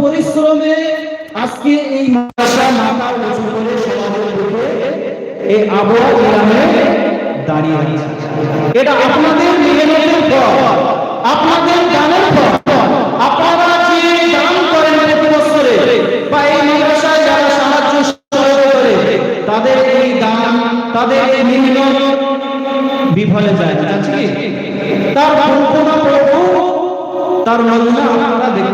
পরিশ্রমে আজকে এই মাদ্রাসা মাথা উঁচু করে সমাজের এই আবহাওয়া দাঁড়িয়ে আছে। এটা আপনাদের মেহনতের ফল, আপনাদের দানের ফল। আপনারা যে দান করেন বছরে বা এই মাদ্রাসায় যারা সাহায্য সহযোগিতা করে, তাদের এই দান, তাদের এই মেহনত বিফলে যায় না তার কল্পনা প্রভু, তার নমুনা আপনারা দেখতে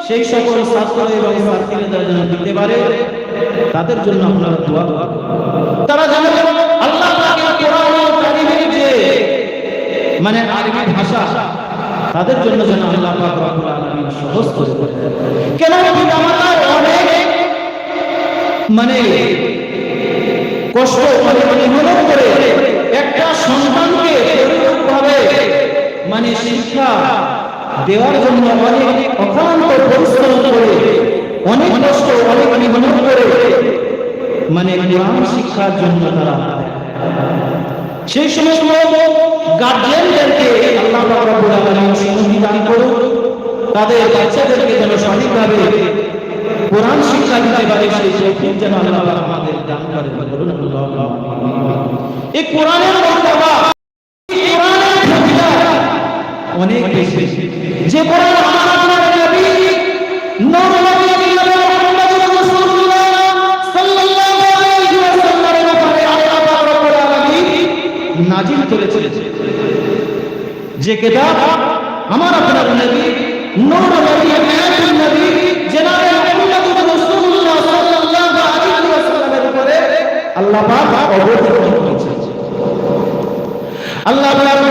সেই সকল ছাত্র এবং ছাত্রীরা যেন দিতে পারে, তাদের জন্য আপনারা দোয়া তারা যেন আল্লাহ মানে আরবি ভাষা, তাদের জন্য যেন আল্লাহ পাক রব্বুল আলামিন সহজ করে। কেন অনেক মানে কষ্ট মানে করে একটা সন্তানকে পরিপূর্ণভাবে মানে শিক্ষা দেওয়ার জন্য অনেক অক্লান্ত পরিশ্রম করে, অনেক কষ্ট, অনেক করে মানে কোরআন শিক্ষার জন্য তারা সেই সমস্ত গার্জিয়ানদেরকে আল্লাহ রব্বুল আলামিন সুবিধা দান করুন তাদের বাচ্চাদেরকে যেন সঠিকভাবে কোরআন শিক্ষা দিতে পারে, সেই তৌফিক যেন আল্লাহ আমাদের দান করেন। বলুন আল্লাহ এই কোরআনের মর্যাদা অনেক বেশি। যে আমার আপনার নবী নূর নবী আল্লাহ আল্লাহ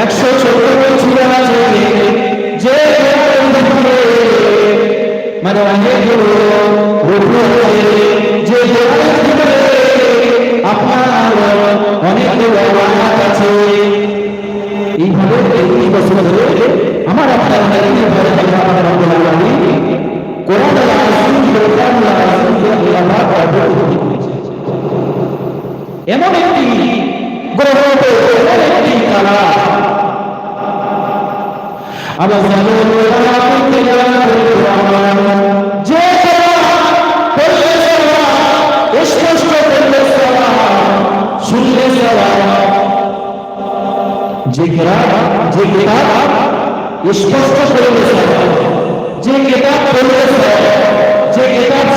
একশো চোদ্দ ছিলেন আছে যে মানে অনেক যে আপনার অনেক আছে এইভাবে এই বছর ধরে আমার আপনার ভারত আমার এমন একটি গ্রহ একটি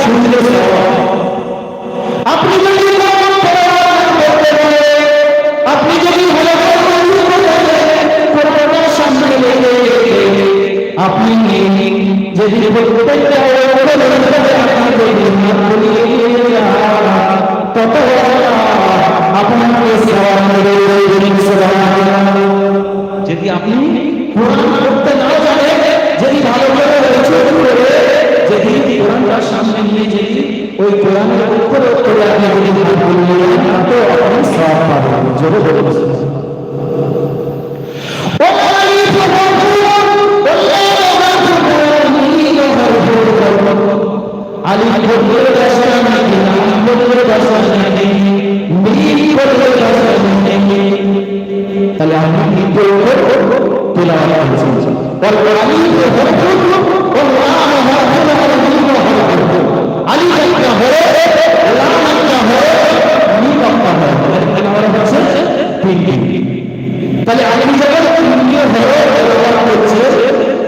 শুনলে আপনি যদি আপনি যদি প্রত্যেকটা আপনি যদি তত আপনাকে আপনি কোরআন পড়তে না জানেন যদি ভালো করে যদি কোরআনটা সামনে নিয়ে যদি ওই কোরআনের অক্ষরে আপনি যদি তো আপনি সওয়াব পাবেন। জোরে বলুন। আলী করলে দর্শন নাকি রাম করলে দর্শন নাকি মীর করলে দর্শন নাকি তাহলে আলী একটা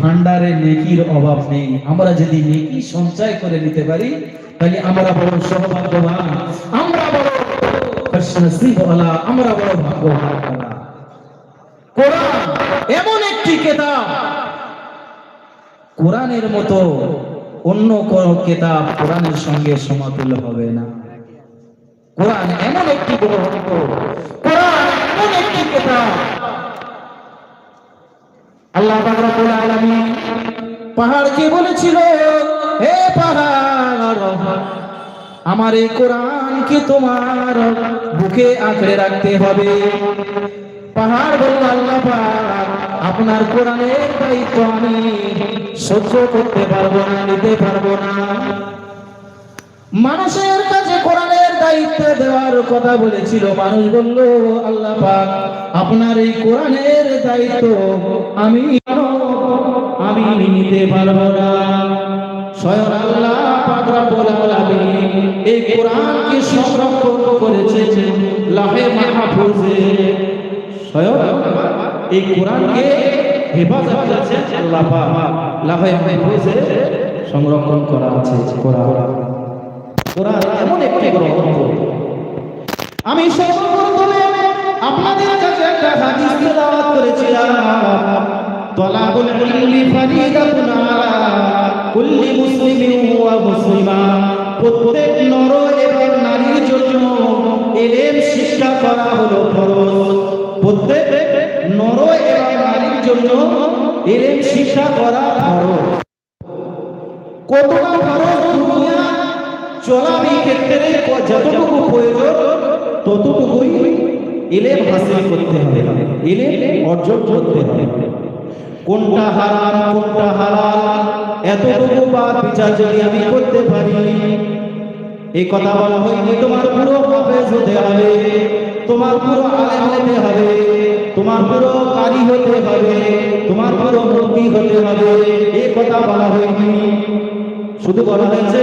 ভান্ডারে নেকির অভাব নেই। আমরা যদি নেকি সঞ্চয় করে নিতে পারি, তাহলে আমরা বড় সৌভাগ্যবান। আমরা বড় আমরা বড় ভাগ্যবান কোরআন এমন একটি কিতাব। কোরআনের মতো অন্য কোন কিতাব কোরআনের সঙ্গে সমাতুল্য হবে না। কোরআন এমন একটি গ্রন্থ। কোরআন এমন একটি কিতাব। আল্লাহ রব্বুল আলামিন পাহাড়কে বলেছিল, হে পাহাড়, আমার এই কোরআনকে তোমার বুকে আঁকড়ে রাখতে হবে। পাহাড় বলল, আল্লাহ আপনার কোরআনের দায়িত্ব আমি সহ্য করতে পারব না, নিতে পারব না। মানুষের দায়িত্ব দেওয়ার কথা বলেছিল মানুষ বলল, আল্লাহ আপনার এই কোরআনের দায়িত্ব আমি আমি নিতে পারব না। স্বয়ং আল্লাহ এই কোরআনকে সংরক্ষণ করেছে লাহে মাহফুজে। স্বয়ং এই কোরআনকে হেফাজত করেছে আল্লাহ পাক, লাহে মাহফুজে সংরক্ষণ করা আছে কোরআন। কোরআন এমন একটি গ্রন্থ। আমি সর্বপ্রথমে আপনাদের কাছে একটা হাদিস তেলাওয়াত করেছিলাম তলাবুল কুল্লি মুসলিমিন ওয়া মুসলিমা। প্রত্যেক নর এবং নারীর জন্য ইলম শিক্ষা করা হলো ফরজ। প্রত্যেক নর এবং নারীর জন্য ইলম শিক্ষা করা ফরজ। কতটা ফরজ? চলার ক্ষেত্রে যতটুকু প্রয়োজন, ততটুকুই ইলেম হাসিল করতে হবে, ইলেম অর্জন করতে হবে। কোনটা হারাম, কোনটা হালাল, এতটুকু বা বিচার যদি আমি করতে পারি, এই কথা বলা হয়নি, তোমার পুরো হাফেজ হতে হবে, তোমার পুরো আলেম হতে হবে, তোমার পুরো কারি হতে হবে, তোমার পুরো মুক্তি হতে হবে, এই কথা বলা হয়নি। শুধু বলা হয়েছে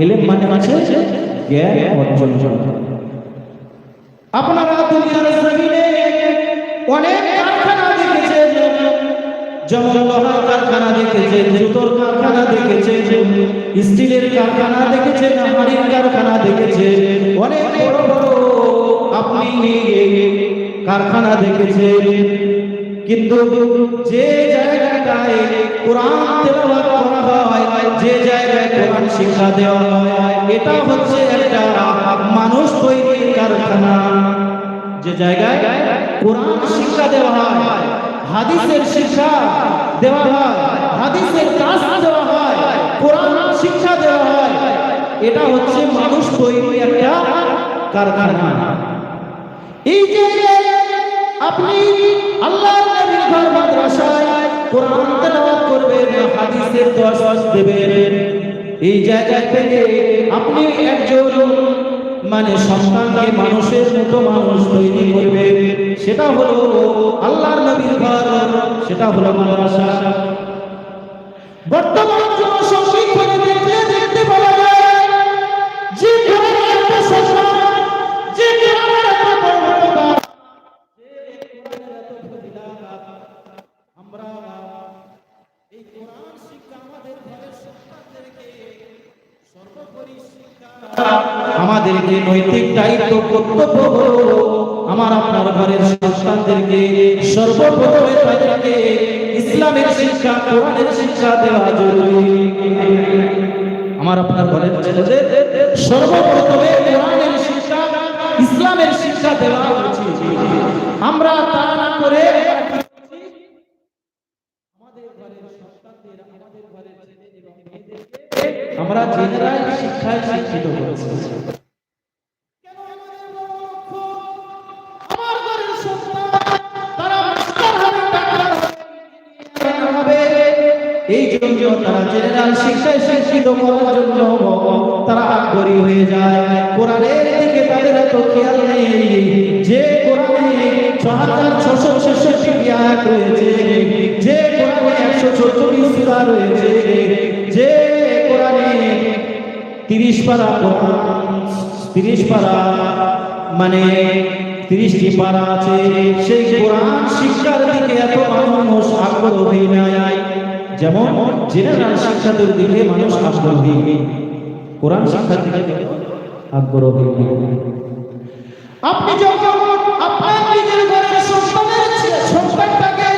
এলেম মানে আছে জ্ঞান অর্জন করা আপনারা দুনিয়ার জমিনে অনেক কারখানা দেখেছেন। যেমন লোহার কারখানা দেখেছেন, জুতোর কারখানা দেখেছেন, স্টিলের কারখানা দেখেছেন, হাড়ির কারখানা দেখেছেন। অনেক বড় বড় আপনি কারখানা দেখেছেন। কিন্তু যে জায়গাটায় কোরআন তেলাওয়াত করা হয়, যে জায়গায় কোরআন শিক্ষা দেওয়া হয়, এটা হচ্ছে একটা মানুষ তৈরির কারখানা। যে জায়গায় কোরআন শিক্ষা দেওয়া হয়, হাদিসের শিক্ষা দেওয়া হয়, হাদিসের কাজ দেওয়া হয়, কোরআন শিক্ষা দেওয়া হয়, এটা হচ্ছে মানুষ তৈরি একটা কারখানা। এই যে আপনি আল্লাহর নবীর ঘর মাদ্রাসায় কোরআন তেলাওয়াত করবেন, হাদিসের দর্শ দেবেন। এই জায়গা থেকে আপনি একজন মানে সন্তানকে মানুষের মতো মানুষ তৈরি করবে সেটা হলো আল্লাহর নবীর ঘর, সেটা হলো মাদ্রাসা। বর্তমান জনসংখ্যা আমাদেরকে নৈতিক দায়িত্ব কর্তব্য আমার আপনার ঘরের সন্তানদেরকে সর্বপ্রথমে তাদেরকে ইসলামের শিক্ষা, কোরআনের শিক্ষা দেওয়া জরুরি। আমার আপনার ঘরের ছেলেদের সর্বপ্রথমে কোরআনের শিক্ষা, ইসলামের শিক্ষা দেওয়া উচিত। আমরা তা না করে আমরা জেনারেল শিক্ষায় শিক্ষিত করেছি। এই জন্য তারা জেনারেল শিক্ষায় শিক্ষিত করার জন্য তারা আগ্রহী হয়ে যায়। কোরআনের দিকে তাদের এত খেয়াল নেই। যে কোরআনে ছ হাজার ছশো ছেষট্টি আয়াত রয়েছে, যে কোরআনে একশো চৌচল্লিশ সূরা রয়েছে, যে কোরআনে তিরিশ পারা কোরআন, তিরিশ পারা মানে তিরিশটি পারা আছে। সেই কোরআন শিক্ষার দিকে এত মানুষ আগ্রহী নাই। যেমন জেনারেল শিক্ষাদের দিকে মানুষ আগ্রহী কোরআন শিক্ষার দিকে আগ্রহী আপনি যখন আপনার নিজের ঘরের সন্তানের সন্তানটাকে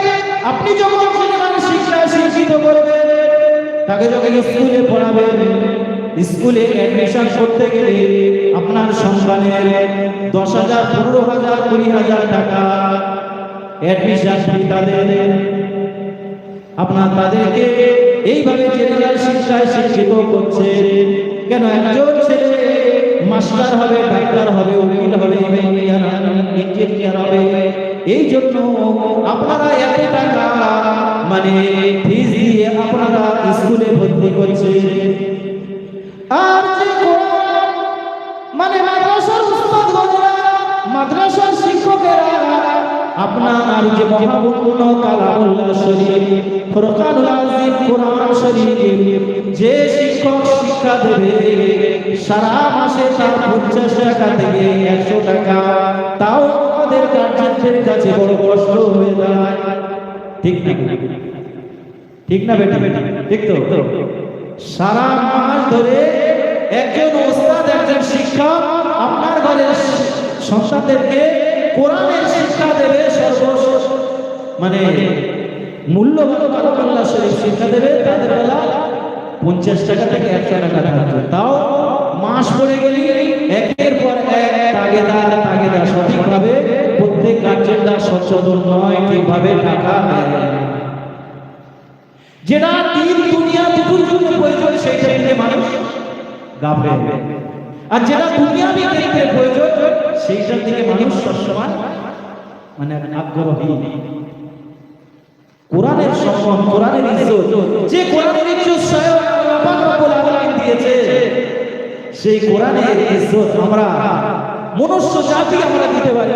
আপনি যখন জেনারেল শিক্ষায় শিক্ষিত করবেন, তাকে যখন স্কুলে পড়াবেন, স্কুলে অ্যাডমিশন করতে গেলে আপনার সন্তানের দশ হাজার, পনেরো হাজার, কুড়ি হাজার টাকা অ্যাডমিশন ফি তাদের। আপনার তাদেরকে এইভাবে জেনারেল শিক্ষায় শিক্ষিত করছে, কেন একজন ছেলে মাস্টার হবে, ডাক্তার হবে, উকিল হবে, ইঞ্জিনিয়ার হবে এই জন্য আপনারা এত টাকা মানে ফিজ দিয়ে আপনারা স্কুলে ভর্তি করছেন। আপনার যে মহাপূর্ণ কালামুল্লাহ শরীফ আজিম শরীফ, যে শিক্ষক শিক্ষা দেবে, সারা মাসে তার পঞ্চাশ টাকা থেকে একশো টাকা। তাও আমাদের গার্জেনদের কাছে বড় কষ্ট হয়ে ঠিক না ঠিক না বেটা? ঠিক তো? সারা মাস ধরে একজন ওস্তাদ, একজন শিক্ষক আপনার ঘরের সন্তানদেরকে কোরআনের শিক্ষা দেবে সর্ব মানে মূল্যবান কালামুল্লাহ শরীফ শিক্ষা দেবে, তাদের বেলা পঞ্চাশ টাকা থেকে একশো টাকা থাকবে তাও মাস পড়ে গেলে একের পর এক তাগেদার তাগেদার সঠিকভাবে প্রত্যেক গার্জেনরা সচেতন নয় ঠিকভাবে টাকা যেটা তিন দুনিয়া দুটোর জন্য প্রয়োজন সেইটা থেকে মানুষ গাফে আর যেটা দুনিয়াবি ক্ষেত্রে প্রয়োজন, সেইটার দিকে মানুষ সবসময় মানে আগ্রহী। কোরআনের সম্মান, কোরআনের ইজ্জত, যে কোরআনের ইজ্জত স্বয়ং আল্লাহ রব্বুল আলামিন দিয়েছে, সেই কোরআনের ইজ্জত আমরা মনুষ্য জাতি আমরা দিতে পারি।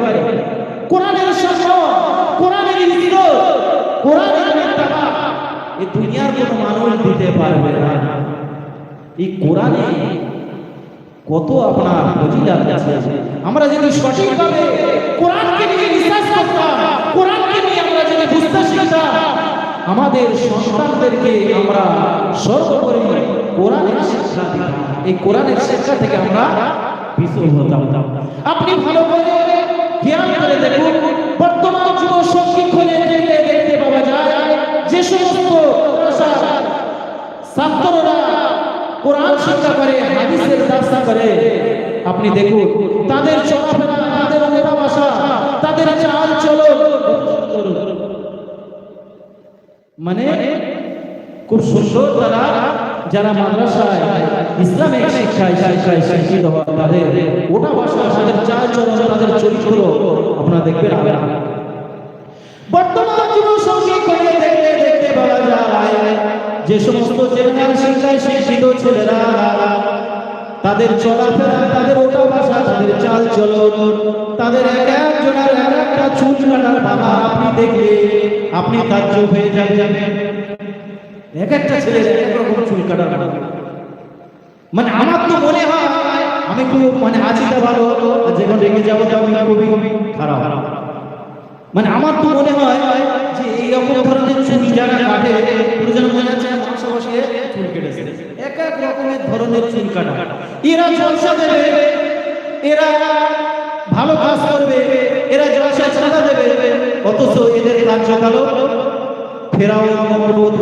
কোরআনের সম্মান, কোরআনের ইজ্জত, কোরআনের ইত্তেবা পারবে না। এই কোরআনে কত আপনার ফজিলাত আছে? আমরা যদি সঠিকভাবে কোরআনকে নিয়ে রিসার্চ করতাম, কোরআনকে নিয়ে আমরা যদি বুঝতে শিখতাম, আমাদের সন্তানদেরকে আমরা সর্বোপরি কোরআনের শিক্ষা দিতাম। এই কোরআনের শিক্ষা থেকে আমরা বিশুদ্ধ হতাম। আপনি ভালো করে খেয়াল করে দেখুন, বর্তমান যুব সংরক্ষণে দেখলে দেখতে পাওয়া যায় যে সমস্ত ছাত্ররা কোরআন শিক্ষা করে, হাদিসের দাস্তা করে। আপনি দেখুন, তাদের চলাফেরা, তাদের ওঠা ভাষা, তাদের চাল চলন। মানে খুব সুন্দর তারা যারা মাদ্রাসায়, ইসলামিক শিক্ষায় শিক্ষায় শিক্ষিত হয় তাদের ওটা ভাষা, তাদের চাল চলন, তাদের চরিত্র আপনারা দেখবেন যে সমস্ত জেনারেল শিক্ষায় শিক্ষিত ছেলেরা, তাদের চলাফেরা, তাদের ওটা ভাষা, তাদের চাল চলন, তাদের এক একজনের এক একটা চুল কাটার বাবা আপনি দেখলে আপনি তাজ্জব হয়ে যাবেন। এক একটা ছেলের এক রকম চুল কাটার মানে আমার তো মনে হয়, আমি খুব মানে আছি তা ভালো যখন রেখে যাব তো আমি খুবই খারাপ। মানে আমার তো মনে হয় যে এই রকম ধরনের চুল যারা কাটে পুরো যেন মনে হচ্ছে বসিয়ে চুল কেটেছে এক এক রকমের ধরনের চুল কাটা। এরা জলসা দেবে, এরা ভালো কাজ করবে, এরা দেবে, অথচ এদের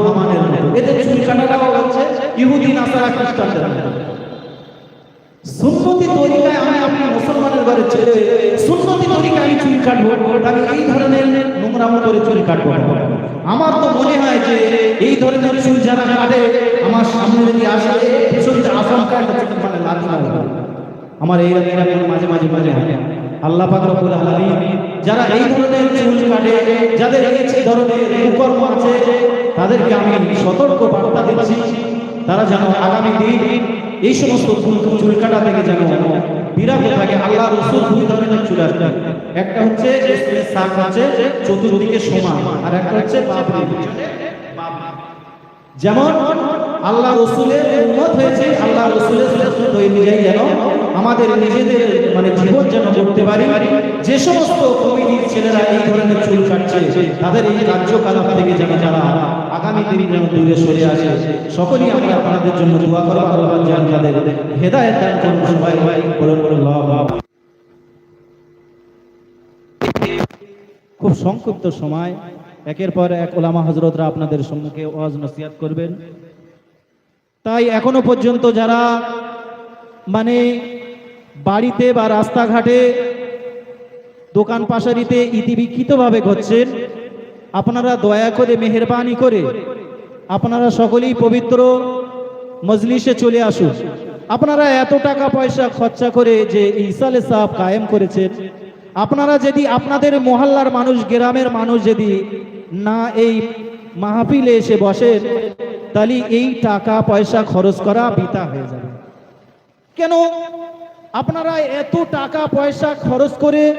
হামানের এদের চুল কাটাটাও হচ্ছে ইহুদি, নাসারা, খ্রিস্টানদের সুন্নতি তরিকায় আমি আপনি মুসলমানের ঘরে ছেড়ে সুন্নতি তরিকায় আমি চুল কাটবো। তাহলে এই ধরনের করে চুল কাটবো আমার তো মনে হয় যে এই ধরনের চুল যারা কাটে, আমার সামনে যদি আসে মানে আমার এই মাঝে মাঝে মাঝে আল্লাহ যারা এই ধরনের চুল কাটে, যাদের এই ধরনের কুকর্ম আছে, তাদেরকে আমি সতর্ক বার্তা দিচ্ছি। তারা যেন আগামী দিন এই সমস্ত চুল কাটা থেকে যেন বিরত থাকে আল্লাহ রসুল দুই ধরনের চুল আসবে একটা হচ্ছে শাক হচ্ছে চতুর্দিকে সমান, আর একটা হচ্ছে যেমন আল্লাহ রসুলের উন্মত হয়েছে, আল্লাহ রসুলের অনুযায়ী যেন আমাদের নিজেদের মানে জীবন যেন করতে পারি। যে সমস্ত কমিটির ছেলেরা এই ধরনের চুল কাটছে, তাদের এই কার্যকলাপ থেকে যেন যারা আগামী দিন যেন দূরে সরে আসে, সকলেই আমি আপনাদের জন্য দোয়া করব, আল্লাহ যেন তাদের হেদায়ত দান করুন, সবাই বলুন বলুন খুব সংক্ষিপ্ত সময়, একের পর এক ওলামা হজরতরা আপনাদের সম্মুখে ওয়াজ নসিহাত করবেন। তাই এখনও পর্যন্ত যারা মানে বাড়িতে বা রাস্তাঘাটে দোকান পাশারিতে ইতিবিক্ষিতভাবে ঘটছেন আপনারা দয়া করে, মেহরবানি করে আপনারা সকলেই পবিত্র মজলিসে চলে আসুন। আপনারা এত টাকা পয়সা খরচা করে যে ইসালে সাহেব কায়েম করেছেন, আপনারা যদি আপনাদের মহল্লার মানুষ, গ্রামের মানুষ যদি না এই মাহফিলে এসে বসেন তাহলে এই টাকা পয়সা খরচ করা বিতা হয়ে যাবে। কেন? আপনারা এত টাকা পয়সা খরচ করে